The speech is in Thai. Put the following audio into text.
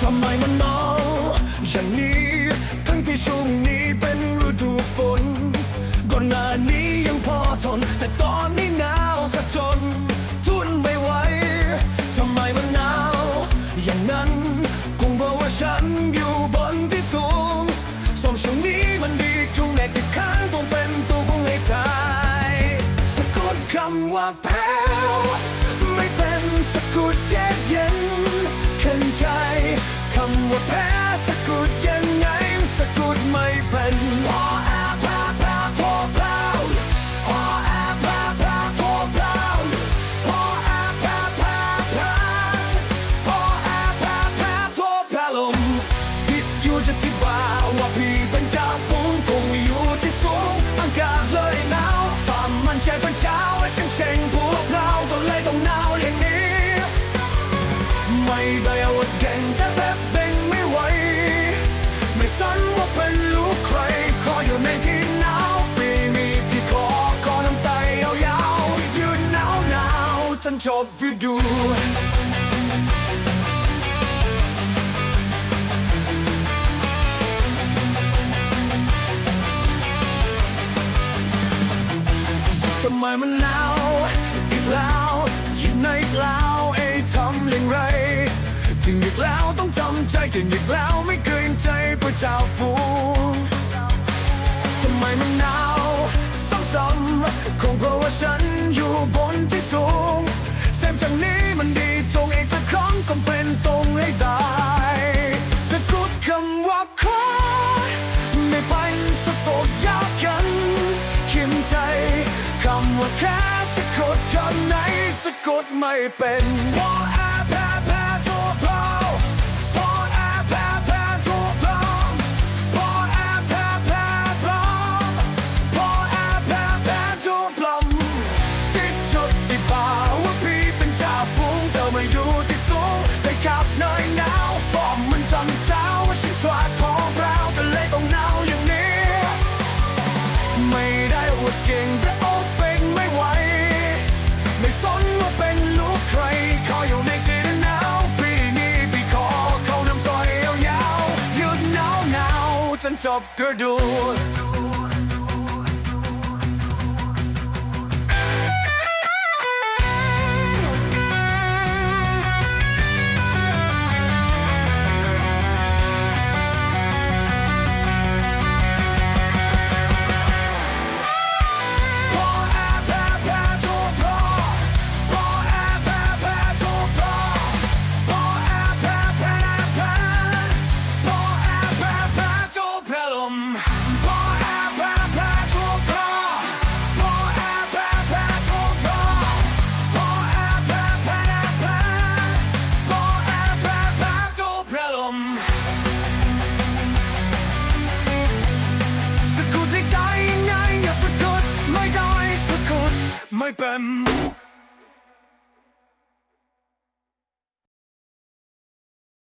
ทำไมมันหนาวอย่างนี้ ทั้งที่ช่วงนี้เป็นฤดูฝนก่อนหน้านี้ยังพอทน แต่ตอนนี้หนาวซะจน ทุนไม่ไหวทำไมมันหนาวอย่างนั้น คงเพราะว่าฉันอยู่บนที่สูงสมช่วงนี้มันดี อยู่จะที่บ่าว่าพี่เป็นเจ้าฟุ้งคงอยู่ที่สูงอากาศเลยหนาวความมันใจเป็นเช้าและเช่งเชงพวกเราก็เลยต้องหนาวอย่างนี้ ไม่ได้อาว่าเก่งแต่แบบเบ่งไม่ไหว ไม่สนว่าเป็นลูกใครขออยู่ในที่หนาวปีมีที่คอขอน้ำไตยาวๆยืนหนาวหนาวจนจบฤดู ทำไมมันหนาวอีกแล้วอยู่ในอีกแล้วเอ้ทำอย่างไรถึงอีกแล้วต้องจำใจถึงอีกแล้วไม่เกรงใจพระเจ้าฟูงทำไมมันหนาวซ้ำๆคงเพราะว่าฉันอยู่บนที่สูงเสพจางนี้ แค่สะกดคำไหนสะกดไม่เป็นาว boy band.